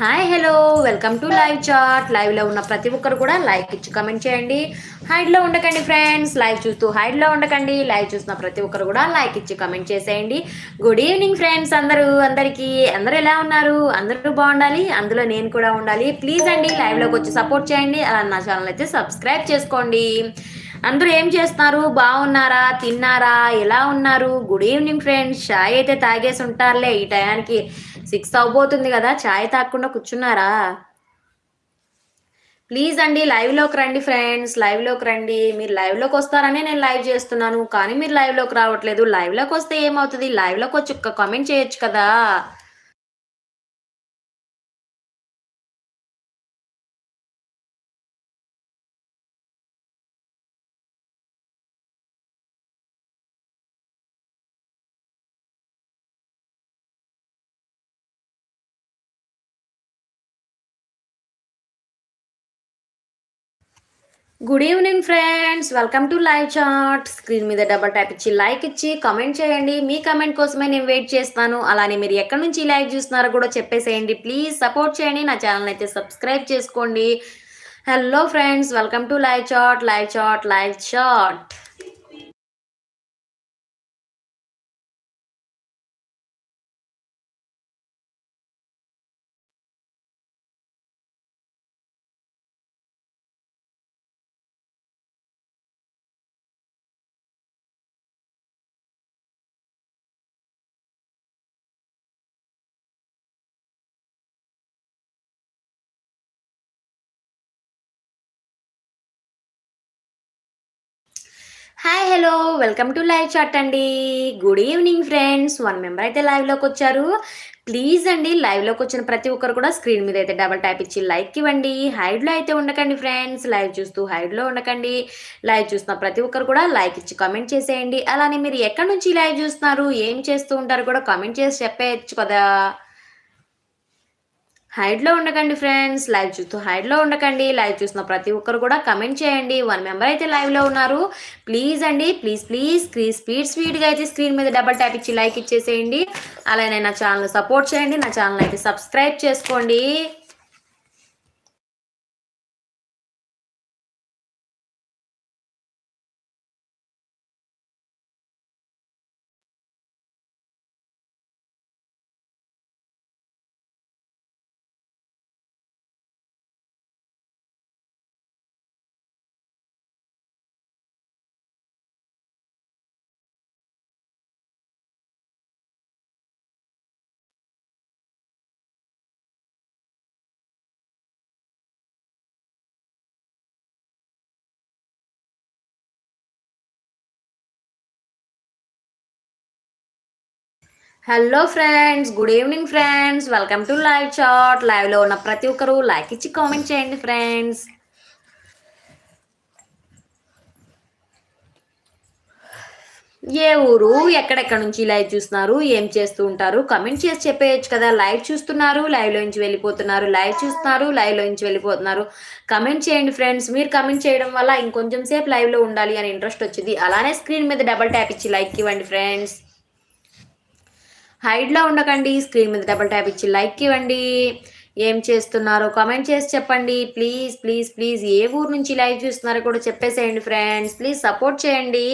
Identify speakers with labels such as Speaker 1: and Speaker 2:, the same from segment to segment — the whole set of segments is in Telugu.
Speaker 1: Hi hello welcome to live chat లైవ్లో ఉన్న ప్రతి ఒక్కరు కూడా లైక్ ఇచ్చి కమెంట్ చేయండి. హైడ్లో ఉండకండి ఫ్రెండ్స్ లైవ్ చూస్తూ హైడ్లో ఉండకండి. లైవ్ చూసిన ప్రతి ఒక్కరు కూడా లైక్ ఇచ్చి కమెంట్ చేసేయండి. గుడ్ ఈవినింగ్ ఫ్రెండ్స్ అందరూ అందరికీ. అందరూ ఎలా ఉన్నారు? అందరూ బాగుండాలి? అందులో నేను కూడా ఉండాలి. ప్లీజ్ అండి లైవ్లోకి వచ్చి సపోర్ట్ చేయండి. అలా నా ఛానల్ అయితే సబ్స్క్రైబ్ చేసుకోండి. అందరూ ఏం చేస్తున్నారు? బాగున్నారా? తిన్నారా? ఎలా ఉన్నారు? గుడ్ ఈవినింగ్ ఫ్రెండ్స్ చాయ్ అయితే తాగేసి ఉంటారులే. ఈ టయానికి సిక్స్ అవబోతుంది కదా. చాయ్ తాగకుండా కూర్చున్నారా? ప్లీజ్ అండి లైవ్లోకి రండి ఫ్రెండ్స్ లైవ్లోకి రండి. మీరు లైవ్లోకి వస్తారనే నేను లైవ్ చేస్తున్నాను. కానీ మీరు లైవ్లోకి రావట్లేదు. లైవ్లోకి వస్తే ఏమవుతుంది? లైవ్లోకి వచ్చి ఒక్క కామెంట్ చేయొచ్చు కదా. Good evening friends welcome to live chat screen మీద డబల్ ట్యాప్ ఇచ్చి లైక్ ఇచ్చి కమెంట్ చేయండి. మీ కమెంట్ కోసమే నేను వెయిట్ చేస్తాను. అలానే మీరు ఎక్కడి నుంచి లైవ్ చూస్తున్నారో కూడా చెప్పేసేయండి. ప్లీజ్ సపోర్ట్ చేయండి. నా ఛానల్ అయితే సబ్స్క్రైబ్ చేసుకోండి. Hello friends welcome to live chat live chat live chat hi hello. Welcome to live chat అండి. Good evening friends. One member అయితే లైవ్లోకి వచ్చారు. ప్లీజ్ అండి లైవ్లోకి వచ్చిన ప్రతి ఒక్కరు కూడా స్క్రీన్ మీద అయితే డబల్ ట్యాప్ ఇచ్చి లైక్ ఇవ్వండి. హైడ్లో అయితే ఉండకండి ఫ్రెండ్స్. లైవ్ చూస్తూ హైడ్లో ఉండకండి. లైవ్ చూస్తున్న ప్రతి ఒక్కరు కూడా లైక్ ఇచ్చి కామెంట్ చేసేయండి. అలానే మీరు ఎక్కడి నుంచి లైవ్ చూస్తున్నారు ఏం చేస్తూ ఉంటారు కూడా కామెంట్ చేసి చెప్పేయచ్చు కదా. హైడ్లో ఉండకండి ఫ్రెండ్స్. లైవ్ చూస్తూ హైడ్లో ఉండకండి. లైవ్ చూసిన ప్రతి ఒక్కరు కూడా కమెంట్ చేయండి. వన్ మెంబర్ అయితే లైవ్లో ఉన్నారు. ప్లీజ్ అండి ప్లీజ్ ప్లీజ్. స్క్రీన్ స్పీడ్ స్పీడ్గా అయితే స్క్రీన్ మీద డబల్ ట్యాప్ ఇచ్చి లైక్ ఇచ్చేసేయండి. అలానే నా ఛానల్ సపోర్ట్ చేయండి. నా ఛానల్ అయితే సబ్స్క్రైబ్ చేసుకోండి. Hello friends good evening friends welcome to live chat లైవ్లో ఉన్న ప్రతి ఒక్కరు లైక్ ఇచ్చి కామెంట్ చేయండి ఫ్రెండ్స్ ఏ ఊరు? ఎక్కడెక్కడ నుంచి లైవ్ చూస్తున్నారు? ఏం చేస్తూ ఉంటారు? కమెంట్ చేసి చెప్పేయచ్చు కదా. లైవ్ చూస్తున్నారు లైవ్లో నుంచి వెళ్ళిపోతున్నారు లైవ్ చూస్తున్నారు లైవ్లో నుంచి వెళ్ళిపోతున్నారు. కమెంట్ చేయండి ఫ్రెండ్స్ మీరు కమెంట్ చేయడం వల్ల ఇంకొంచెం సేపు లైవ్లో ఉండాలి అని ఇంట్రెస్ట్ వచ్చింది. అలానే స్క్రీన్ మీద డబల్ ట్యాప్ ఇచ్చి లైక్ ఇవ్వండి ఫ్రెండ్స్ హైడ్లో ఉండకండి. స్క్రీన్ మీద డబల్ ట్యాప్ ఇచ్చి లైక్ ఇవ్వండి. ఏం చేస్తున్నారో కామెంట్ చేసి చెప్పండి. Please please please. ఏ ఊరు నుంచి లైవ్ చూస్తున్నారో కూడా చెప్పేసేయండి ఫ్రెండ్స్. ప్లీజ్ సపోర్ట్ చేయండి.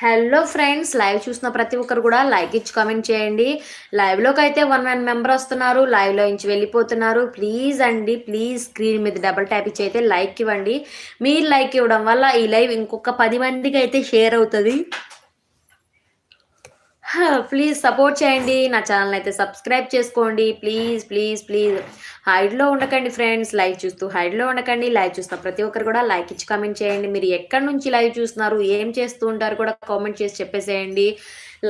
Speaker 1: హలో ఫ్రెండ్స్ లైవ్ చూసిన ప్రతి ఒక్కరు కూడా లైక్ ఇచ్చి కామెంట్ చేయండి. లైవ్లోకి అయితే వన్ వన్ మెంబర్ వస్తున్నారు. లైవ్లో నుంచి వెళ్ళిపోతున్నారు. ప్లీజ్ అండి ప్లీజ్ స్క్రీన్ మీద డబల్ ట్యాప్ ఇచ్చి అయితే లైక్ ఇవ్వండి. మీరు లైక్ ఇవ్వడం వల్ల ఈ లైవ్ ఇంకొక పది మందికి అయితే షేర్ అవుతుంది. ప్లీజ్ సపోర్ట్ చేయండి. నా ఛానల్ అయితే సబ్స్క్రైబ్ చేసుకోండి ప్లీజ్ ప్లీజ్ ప్లీజ్ హైడ్లో ఉండకండి ఫ్రెండ్స్ లైవ్ చూస్తూ హైడ్లో ఉండకండి. లైవ్ చూస్తున్న ప్రతి ఒక్కరు కూడా లైక్ ఇచ్చి కామెంట్ చేయండి. మీరు ఎక్కడి నుంచి లైవ్ చూస్తున్నారు? ఏం చేస్తూ ఉంటారు? కూడా కామెంట్ చేసి చెప్పేసేయండి.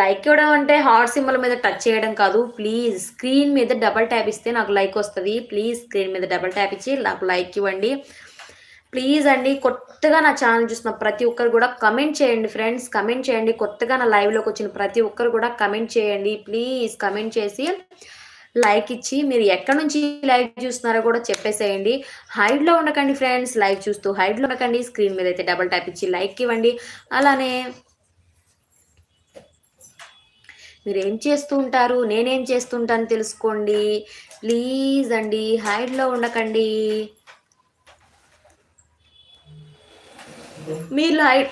Speaker 1: లైక్ ఇవ్వడం అంటే హార్ట్ సింబల్ మీద టచ్ చేయడం కాదు. ప్లీజ్ స్క్రీన్ మీద డబల్ ట్యాప్ ఇస్తే నాకు లైక్ వస్తుంది. ప్లీజ్ స్క్రీన్ మీద డబల్ ట్యాప్ ఇచ్చి నాకు లైక్ ఇవ్వండి. ప్లీజ్ అండి కొత్తగా నా ఛానల్ చూసిన ప్రతి ఒక్కరు కూడా కమెంట్ చేయండి ఫ్రెండ్స్ కమెంట్ చేయండి. కొత్తగా నా లైవ్లోకి వచ్చిన ప్రతి ఒక్కరు కూడా కమెంట్ చేయండి. ప్లీజ్ కమెంట్ చేసి లైక్ ఇచ్చి మీరు ఎక్కడి నుంచి లైవ్ చూస్తున్నారో కూడా చెప్పేసేయండి. హైడ్లో ఉండకండి ఫ్రెండ్స్ లైవ్ చూస్తూ హైడ్లో ఉండకండి. స్క్రీన్ మీద అయితే డబల్ ట్యాప్ ఇచ్చి లైక్ ఇవ్వండి. అలానే మీరు ఏం చేస్తూ ఉంటారు నేనేం చేస్తుంటాను తెలుసుకోండి. ప్లీజ్ అండి హైడ్లో ఉండకండి. మీరు hide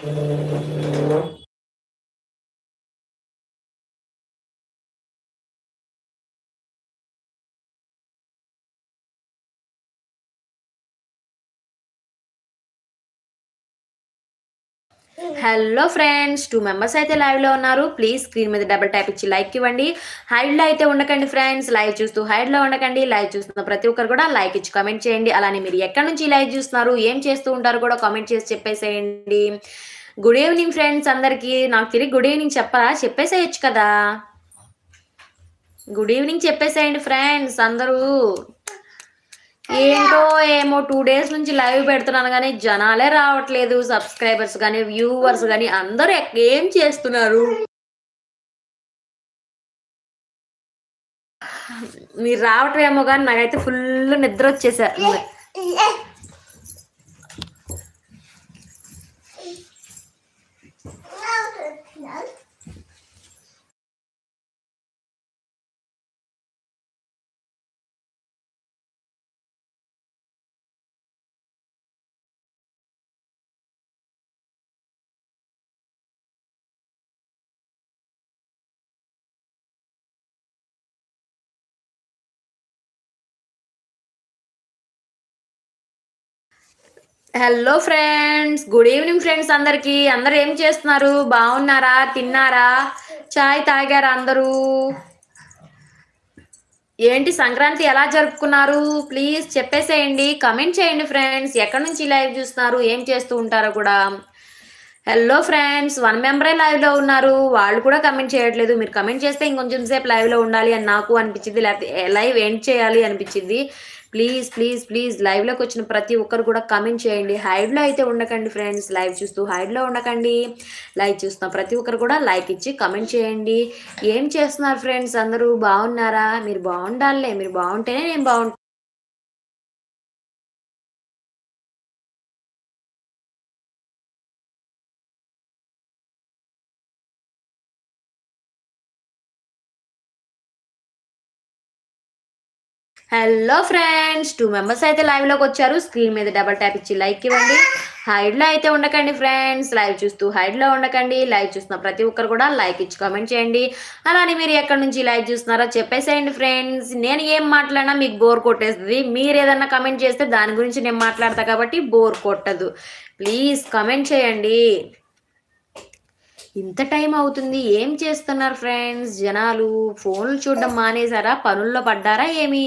Speaker 1: hello friends two members అయితే లైవ్లో ఉన్నారు. ప్లీజ్ స్క్రీన్ మీద డబుల్ ట్యాప్ ఇచ్చి లైక్ ఇవ్వండి. హైడ్లో అయితే ఉండకండి ఫ్రెండ్స్ లైవ్ చూస్తూ హైడ్లో ఉండకండి. లైవ్ చూస్తున్న ప్రతి ఒక్కరు కూడా లైక్ ఇచ్చి కామెంట్ చేయండి. అలానే మీరు ఎక్కడి నుంచి లైవ్ చూస్తున్నారు ఏం చేస్తూ ఉంటారు కూడా కామెంట్ చేసి చెప్పేసేయండి. గుడ్ ఈవినింగ్ ఫ్రెండ్స్ అందరికీ. నాకు తిరిగి గుడ్ ఈవినింగ్ చెప్పరా చెప్పేసేయచ్చు కదా. గుడ్ ఈవినింగ్ చెప్పేసేయండి ఫ్రెండ్స్ అందరూ. ఏంటో ఏమో టూ డేస్ నుంచి లైవ్ పెడుతున్నాను కానీ జనాలే రావట్లేదు. సబ్స్క్రైబర్స్ కానీ వ్యూవర్స్ కానీ అందరూ ఏం చేస్తున్నారు? మీరు రావటమేమో కానీ నాకైతే ఫుల్ నిద్ర వచ్చేసారు hello friends good evening friends అందరికి. అందరు ఏం చేస్తున్నారు? బాగున్నారా? తిన్నారా? చాయ్ తాగారా అందరూ? ఏంటి సంక్రాంతి ఎలా జరుపుకున్నారు? ప్లీజ్ చెప్పేసేయండి. కమెంట్ చేయండి ఫ్రెండ్స్ ఎక్కడి నుంచి లైవ్ చూస్తున్నారు? ఏం చేస్తూ ఉంటారో కూడా. హలో ఫ్రెండ్స్ వన్ మెంబరే లైవ్లో ఉన్నారు. వాళ్ళు కూడా కమెంట్ చేయట్లేదు. మీరు కమెంట్ చేస్తే ఇంకొంచెం సేపు లైవ్లో ఉండాలి అని నాకు అనిపించింది. లేకపోతే లైవ్ ఎండ్ చేయాలి అనిపించింది. ప్లీజ్ ప్లీజ్ ప్లీజ్ లైవ్లోకి వచ్చిన ప్రతి ఒక్కరు కూడా కమెంట్ చేయండి. హైడ్లో అయితే ఉండకండి ఫ్రెండ్స్ లైవ్ చూస్తూ హైడ్లో ఉండకండి. లైవ్ చూస్తున్న ప్రతి ఒక్కరు కూడా లైక్ ఇచ్చి కమెంట్ చేయండి. ఏం చేస్తున్నారు ఫ్రెండ్స్ అందరూ బాగున్నారా? మీరు బాగుండాలే మీరు బాగుంటేనే నేను బాగుంటాను హలో ఫ్రెండ్స్ టూ మెంబర్స్ అయితే లైవ్లోకి వచ్చారు. స్క్రీన్ మీద డబల్ ట్యాప్ ఇచ్చి లైక్ ఇవ్వండి. హైడ్లో అయితే ఉండకండి ఫ్రెండ్స్ లైవ్ చూస్తూ హైడ్లో ఉండకండి. లైవ్ చూస్తున్న ప్రతి ఒక్కరు కూడా లైక్ ఇచ్చి కామెంట్ చేయండి. అలానే మీరు ఎక్కడి నుంచి లైవ్ చూస్తున్నారో చెప్పేసేయండి ఫ్రెండ్స్ నేను ఏం మాట్లాడినా మీకు బోర్ కొట్టేస్తుంది. మీరు ఏదన్నా కమెంట్ చేస్తే దాని గురించి నేను మాట్లాడతా కాబట్టి బోర్ కొట్టదు. ప్లీజ్ కమెంట్ చేయండి. ఇంత టైం అవుతుంది. ఏం చేస్తున్నారు ఫ్రెండ్స్ జనాలు ఫోన్లు చూడడం మానేశారా? పనుల్లో పడ్డారా ఏమి?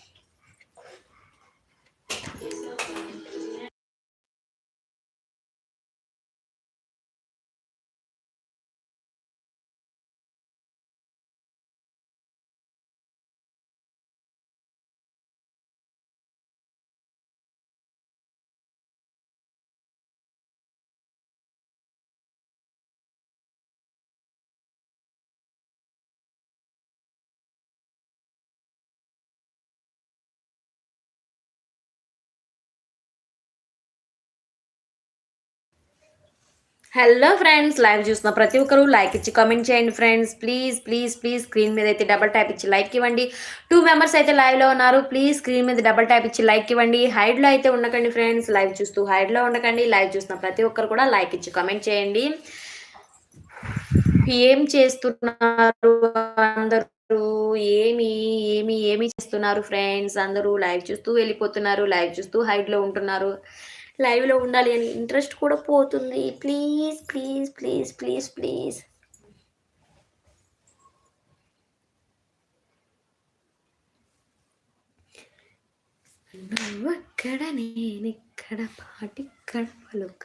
Speaker 1: హలో ఫ్రెండ్స్ లైవ్ చూసిన ప్రతి ఒక్కరు లైక్ ఇచ్చి కామెంట్ చేయండి friends. Please please please screen మీద అయితే డబల్ ట్యాప్ ఇచ్చి లైక్ ఇవ్వండి. టూ మెంబర్స్ అయితే లైవ్లో ఉన్నారు. ప్లీజ్ స్క్రీన్ మీద డబల్ ట్యాప్ ఇచ్చి లైక్ ఇవ్వండి. హైడ్లో అయితే ఉండకండి ఫ్రెండ్స్ లైవ్ చూస్తూ హైడ్లో ఉండకండి. లైవ్ చూసిన ప్రతి ఒక్కరు కూడా లైక్ ఇచ్చి కామెంట్ చేయండి. ఏం చేస్తున్నారు అందరూ? ఏమి ఏమి ఏమి చేస్తున్నారు ఫ్రెండ్స్ అందరూ లైవ్ చూస్తూ వెళ్ళిపోతున్నారు. లైవ్ చూస్తూ హైడ్లో ఉంటున్నారు. లైవ్లో ఉండాలి అని ఇంట్రెస్ట్ కూడా పోతుంది. Please please please please please. నువ్వక్కడ నేనిక్కడ పాటిక్కడ పలుక